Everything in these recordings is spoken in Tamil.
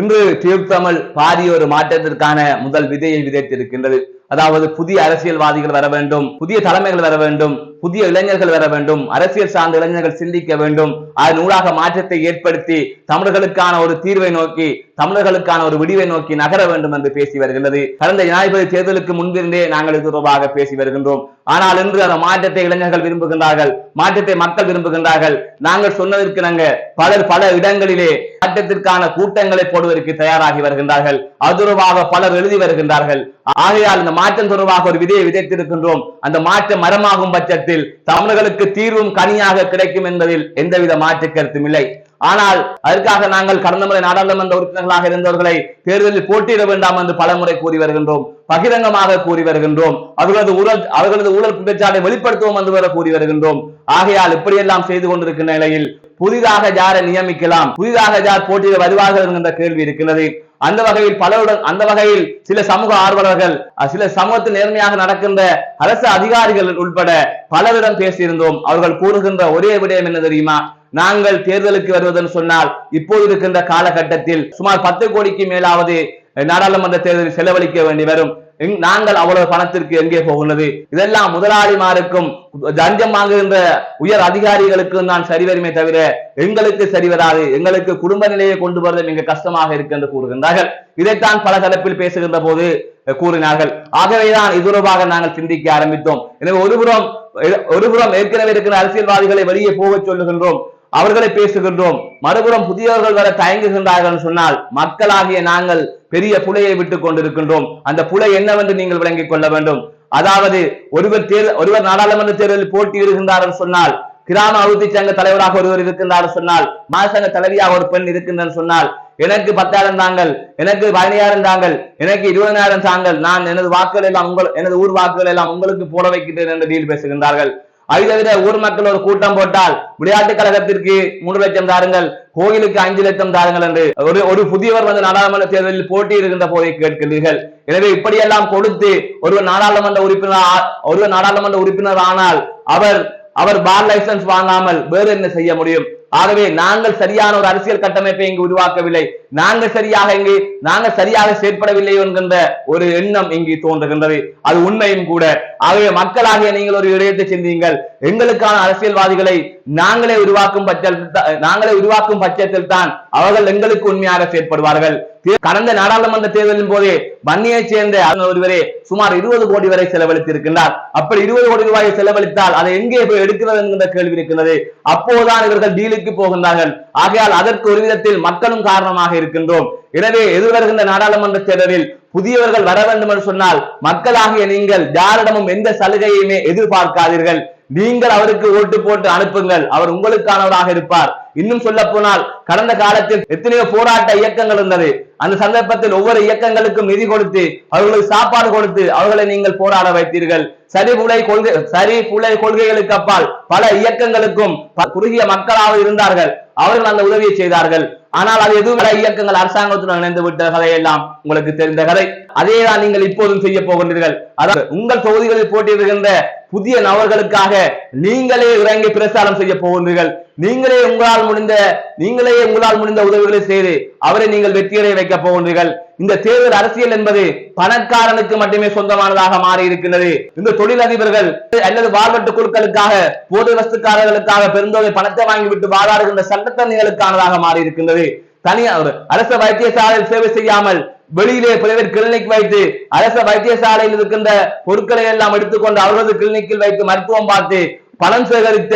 இன்று தீர்த்தமல் பாரிய ஒரு மாற்றத்திற்கான முதல் விதையை விதைத்திருக்கின்றது. அதாவது புதிய அரசியல்வாதிகள் வர வேண்டும் புதிய தலைமைகள் வர வேண்டும் புதிய இளைஞர்கள் வர வேண்டும் அரசியல் சார்ந்த இளைஞர்கள் சிந்திக்க வேண்டும். அதன் ஊடாக மாற்றத்தை ஏற்படுத்தி தமிழர்களுக்கான ஒரு தீர்வை நோக்கி தமிழர்களுக்கான ஒரு விடிவை நோக்கி நகர வேண்டும் என்று பேசி வருகின்றது. கடந்த ஜனாதிபதி தேர்தலுக்கு முன்பிருந்தே நாங்கள் இது தொடர்பாக பேசி வருகின்றோம். ஆனால் இன்று அந்த மாற்றத்தை இளைஞர்கள் விரும்புகின்றார்கள். மாற்றத்தை மக்கள் விரும்புகின்றார்கள். நாங்கள் சொன்னதற்கு நாங்க பலர் பல இடங்களிலே மாற்றத்திற்கான கூட்டங்களை போடுவதற்கு தயாராகி வருகின்றார்கள். அது தொடர்பாக பலர் எழுதி வருகின்றார்கள். ஆகையால் இந்த மாற்றம் தொடர்பாக ஒரு விதையை விதைத்திருக்கின்றோம். அந்த மாற்றம் மரமாகும் பட்சத்தில் தமிழர்களுக்கு தீர்வும் கனியாக கிடைக்கும் என்பதில் எந்தவித மாற்று கருத்தும் இல்லை. ஆனால் அதற்காக நாங்கள் கடந்த முறை நாடாளுமன்ற உறுப்பினர்களாக இருந்தவர்களை தேர்தலில் போட்டியிட வேண்டாம் என்று பலமுறை கூறி வருகின்றோம். பகிரங்கமாக கூறி வருகின்றோம். அவர்களது ஊழல் அவர்களது ஊழல் குற்றச்சாட்டை வெளிப்படுத்துவோம் என்று வர கூறி வருகின்றோம். ஆகையால் இப்படியெல்லாம் செய்து கொண்டிருக்கிற நிலையில் புதிதாக யாரை நியமிக்கலாம்? புதிதாக யார் போட்டியிட வருவார்கள் என்கின்ற கேள்வி இருக்கிறது. அந்த வகையில் பலருடன் அந்த வகையில் சில சமூக ஆர்வலர்கள் சில சமூகத்தில் நேர்மையாக நடக்கின்ற அரசு அதிகாரிகள் உட்பட பலரிடம் பேசியிருந்தோம். அவர்கள் கூறுகின்ற ஒரே விடயம் என்ன தெரியுமா? நாங்கள் தேர்தலுக்கு வருவதென்று சொன்னால் இப்போது இருக்கின்ற காலகட்டத்தில் சுமார் பத்து கோடிக்கு மேலாவது நாடாளுமன்ற தேர்தலில் செலவழிக்க வேண்டி வரும். நாங்கள் அவ்வளவு பணத்திற்கு எங்கே போகிறது இதெல்லாம் முதலாளிமாருக்கும் லஞ்சம் வாங்குகின்ற உயர் அதிகாரிகளுக்கும் தான் சரிவருமே தவிர எங்களுக்கு சரிவராது எங்களுக்கு குடும்ப நிலையை கொண்டு வருவது மிக கஷ்டமாக இருக்கு என்று கூறுகின்றார்கள். இதைத்தான் பல தரப்பில் பேசுகின்ற போது கூறினார்கள். ஆகவேதான் இது தொடர்பாக நாங்கள் சிந்திக்க ஆரம்பித்தோம். எனவே ஒருபுறம் ஒருபுறம் ஏற்கனவே இருக்கிற அரசியல்வாதிகளை வெளியே போகச் சொல்லுகின்றோம். அவர்களை பேசுகின்றோம். மறுபுறம் புதியவர்கள் வர தயங்குகின்றார்கள் சொன்னால் மக்களாகிய நாங்கள் பெரிய புலையை விட்டுக் கொண்டிருக்கின்றோம். அந்த புலை என்னவென்று நீங்கள் விளங்கிக் கொள்ள வேண்டும். அதாவது ஒருவர் தேர்தல் ஒருவர் நாடாளுமன்ற தேர்தலில் போட்டியிடுகின்றார் என்று சொன்னால் கிராம அபிவிருத்தி சங்க தலைவராக ஒருவர் இருக்கின்றார் சொன்னால் மாசங்க தலைவியாக ஒரு பெண் இருக்கின்றன சொன்னால் எனக்கு பத்தாயிரம் தாங்கள் எனக்கு பதினையாயிரம் தாங்கள் எனக்கு இருபதாயிரம் தாங்கள் நான் எனது வாக்குகள் எல்லாம் உங்கள் எனது ஊர் வாக்குகள் எல்லாம் உங்களுக்கு போட வைக்கின்றேன் என்று டீல் பேசுகின்றார்கள். அதை தவிர ஊர் மக்கள் ஒரு கூட்டம் போட்டால் விளையாட்டுக் கழகத்திற்கு மூன்று லட்சம் தாருங்கள் கோயிலுக்கு அஞ்சு லட்சம் தாருங்கள் என்று ஒரு ஒரு புதியவர் வந்து நாடாளுமன்ற தேர்தலில் போட்டியிடுகின்ற போதை கேட்கிறீர்கள். எனவே இப்படியெல்லாம் கொடுத்து ஒருவர் நாடாளுமன்ற உறுப்பினர் ஒரு நாடாளுமன்ற உறுப்பினர் ஆனால் அவர் அவர் பார் லைசன்ஸ் வாங்காமல் வேறு என்ன செய்ய முடியும்? ஆகவே நாங்கள் சரியான ஒரு அரசியல் கட்டமைப்பை இங்கு உருவாக்கவில்லை. நாங்கள் சரியாக இங்கு நாங்கள் சரியாக செயற்படவில்லை என்கின்ற ஒரு எண்ணம் இங்கு தோன்றுகின்றது. அது உண்மையும் கூட. ஆகவே மக்களாகிய நீங்கள் ஒரு விடயத்தை சிந்தியுங்கள். எங்களுக்கான அரசியல்வாதிகளை நாங்களே உருவாக்கும் பட்சத்தில் நாங்களே உருவாக்கும் பட்சத்தில் தான் அவர்கள் எங்களுக்கு உண்மையாக செயற்படுவார்கள். கடந்த நாடாளுமன்ற தேர்தலின் போதே வன்னியை சேர்ந்த ஒருவரே சுமார் இருபது கோடி வரை செலவழித்திருக்கின்றார். அப்படி இருபது கோடி ரூபாயை செலவழித்தால் அதை எங்கே போய் எடுக்கிறது என்கின்ற கேள்வி இருக்கிறது அப்போதுதான் இவர்கள் டீலுக்கு போகின்றார்கள். ஆகையால் அதற்கு ஒரு விதத்தில் மக்களும் காரணமாக இருக்கின்றோம். எனவே எதிர்வருகின்ற நாடாளுமன்ற தேர்தலில் புதியவர்கள் வர வேண்டும் என்று சொன்னால் மக்களாகிய நீங்கள் யாரிடமும் எந்த சலுகையுமே எதிர்பார்க்காதீர்கள். நீங்கள் அவருக்கு ஓட்டு போட்டு அனுப்புங்கள். அவர் உங்களுக்கானவராக இருப்பார். இன்னும் சொல்ல போனால் கடந்த காலத்தில் எத்தனையோ போராட்ட இயக்கங்கள் இருந்தது. அந்த சந்தர்ப்பத்தில் ஒவ்வொரு இயக்கங்களுக்கும் நிதி கொடுத்து அவர்களுக்கு சாப்பாடு கொடுத்து அவர்களை நீங்கள் போராட வைத்தீர்கள். சரி புலை கொள்கை சரி புலை கொள்கைகளுக்கு அப்பால் பல இயக்கங்களுக்கும் ப- குறுகிய மக்களாக இருந்தார்கள். அவர்கள் அந்த உதவியை செய்தார்கள். ஆனால் அது எதுவும் பல இயக்கங்கள் அரசாங்கத்துடன் இணைந்து விட்ட கதையெல்லாம் உங்களுக்கு தெரிந்த கதை. அதேதான் நீங்கள் இப்போதும் செய்ய போகின்றீர்கள். அதாவது உங்கள் தொகுதிகளில் போட்டியிடுகின்ற புதிய நபர்களுக்காக நீங்களே இறங்கி பிரசாரம் செய்ய போகிறீர்கள் நீங்களே உங்களால் முடிந்த நீங்களே உங்களால் முடிந்த உதவிகளை செய்து அவரை நீங்கள் வெற்றியடைய வைக்க போகின்றீர்கள். இந்த தேர்தல் அரசியல் என்பது பணக்காரனுக்கு மட்டுமே சொந்தமானதாக மாறி இருக்கின்றது இந்த தொழிலதிபர்கள் அல்லது வாழ்வெட்டு குழுக்களுக்காக போதை வஸ்துக்காரர்களுக்காக பெருந்தொகை பணத்தை வாங்கிவிட்டு வாழாடுகின்ற சட்டத்தன்மைகளுக்கானதாக மாறி இருக்கின்றது தனியார் அரசு அரச வைத்தியசாலையில் சேவை செய்யாமல் வெளியிலே பிரைவேட் கிளினிக் வைத்து அரச வைத்தியசாலையில் இருக்கின்ற பொருட்களை எல்லாம் எடுத்துக்கொண்டு அவர்களது கிளினிக்கில் வைத்து மருத்துவம் பார்த்து பணம் சேகரித்த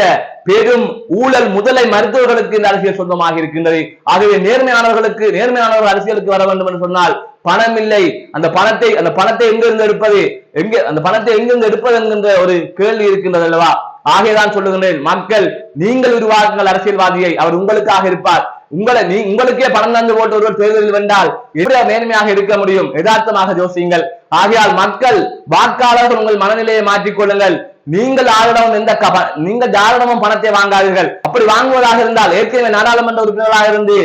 பெரும் ஊழல் முதலை மருத்துவர்களுக்கு இந்த அரசியல் சொந்தமாக இருக்கின்றது. ஆகவே நேர்மையானவர்களுக்கு நேர்மையானவர்கள் அரசியலுக்கு வர வேண்டும் என்று சொன்னால் பணம் இல்லை. அந்த பணத்தை அந்த பணத்தை எங்கிருந்து எடுப்பது? எங்க அந்த பணத்தை எங்கிருந்து எடுப்பது என்கின்ற ஒரு கேள்வி இருக்கின்றது அல்லவா? ஆகையதான் சொல்லுகின்றேன் மக்கள் நீங்கள் உருவாக்குங்கள் அரசியல்வாதியை அவர் உங்களுக்காக இருப்பார். உங்களை நீ உங்களுக்கே பணம் தந்து போட்டு ஒருவர் தேர்தலில் வென்றால் எவ்வளவு மேன்மையாக இருக்க முடியும்? யதார்த்தமாக யோசியுங்கள். ஆகையால் மக்கள் வாக்காளர்கள் உங்கள் மனநிலையை மாற்றிக்கொள்ளுங்கள் நீங்கள் யாரிடமும் எந்த நீங்கள் யாரிடமும் பணத்தை வாங்காதீர்கள். அப்படி வாங்குவதாக இருந்தால் ஏற்கனவே நாடாளுமன்ற உறுப்பினராக இருந்து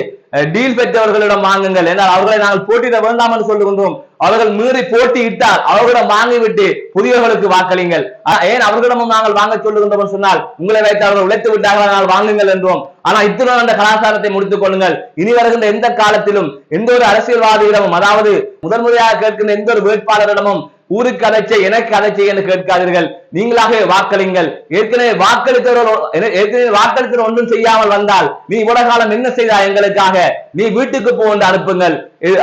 டீல் பெற்றவர்களிடம் வாங்குங்கள். என்றால் அவர்களை நாங்கள் போட்டியிட வேண்டாம் என்று சொல்லுகின்றோம். அவர்கள் மீறி போட்டியிட்டால் அவர்களிடம் வாங்கிவிட்டு புதியவர்களுக்கு வாக்களிங்கள். ஏன் அவர்களிடமும் நாங்கள் வாங்க சொல்லுகின்றோம் சொன்னால் உங்களை வைத்து அவர்கள் உழைத்து விட்டார்கள் நாங்கள் வாங்குங்கள் என்றோம். ஆனா இத்துடன் அந்த கலாச்சாரத்தை முடித்துக் கொள்ளுங்கள். இனி வருகின்ற எந்த காலத்திலும் எந்த ஒரு அரசியல்வாதியிடமும் அதாவது முதல் முறையாக கேட்கின்ற எந்த ஒரு வேட்பாளரிடமும் ஊருக்கு அழைச்சே எனக்கு அதை என்று கேட்காதீர்கள். நீங்களாகவே வாக்களிங்கள். ஏற்கனவே வாக்களித்தவர்கள் ஏற்கனவே வாக்களித்தவர் ஒன்றும் செய்யாமல் வந்தால் நீ இவ்வளவு காலம் என்ன செய்தா எங்களுக்காக? நீ வீட்டுக்கு போன்று அனுப்புங்கள்.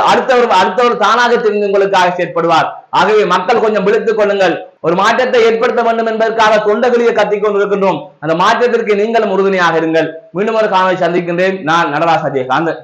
அடுத்தவர் அடுத்தவர் தானாக தெரிந்து உங்களுக்காக செயற்படுவார். ஆகவே மக்கள் கொஞ்சம் விழித்துக் கொள்ளுங்கள். ஒரு மாற்றத்தை ஏற்படுத்த வேண்டும் என்பதற்காக தொண்டகளில் கத்திக் கொண்டிருக்கின்றோம். அந்த மாற்றத்திற்கு நீங்களும் உறுதுணையாக இருங்கள். மீண்டும் ஒரு காணொலி சந்திக்கின்றேன். நான் நடராஜ் அஜயகாந்த்.